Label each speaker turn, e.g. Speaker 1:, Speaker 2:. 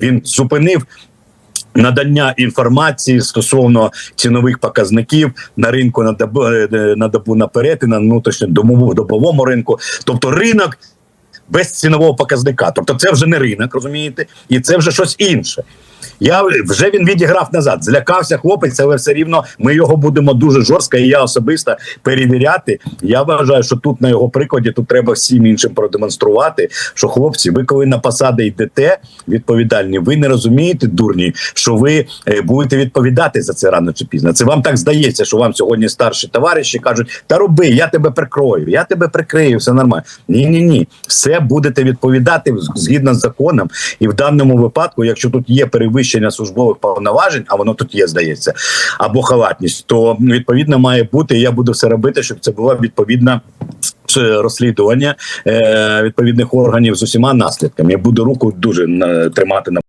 Speaker 1: Він зупинив. Надання інформації стосовно цінових показників на ринку на добу, е, на добу наперед і на внутрішньодомовому добовому ринку, тобто ринок без цінового показника. Тобто, це вже не ринок, розумієте, і це вже щось інше. Я вже він відіграв назад. Злякався хлопець, але все рівно ми його будемо дуже жорстко. І я особисто перевіряти. Я вважаю, що тут на його прикладі тут треба всім іншим продемонструвати. Що хлопці, ви коли на посади йдете відповідальні, ви не розумієте, дурні, що ви е, будете відповідати за це рано чи пізно. Це вам так здається, що вам сьогодні старші товариші кажуть: та роби, я тебе прикрою, я тебе прикрию, все нормально. Ні, ні, ні, все будете відповідати згідно з законом. І в даному випадку, якщо тут є перевищення службових повноважень, а воно тут є, здається, або халатність, то відповідно має бути. і Я буду все робити, щоб це була відповідна. розслідування е, відповідних органів з усіма наслідками. Я буду руку дуже на- тримати на.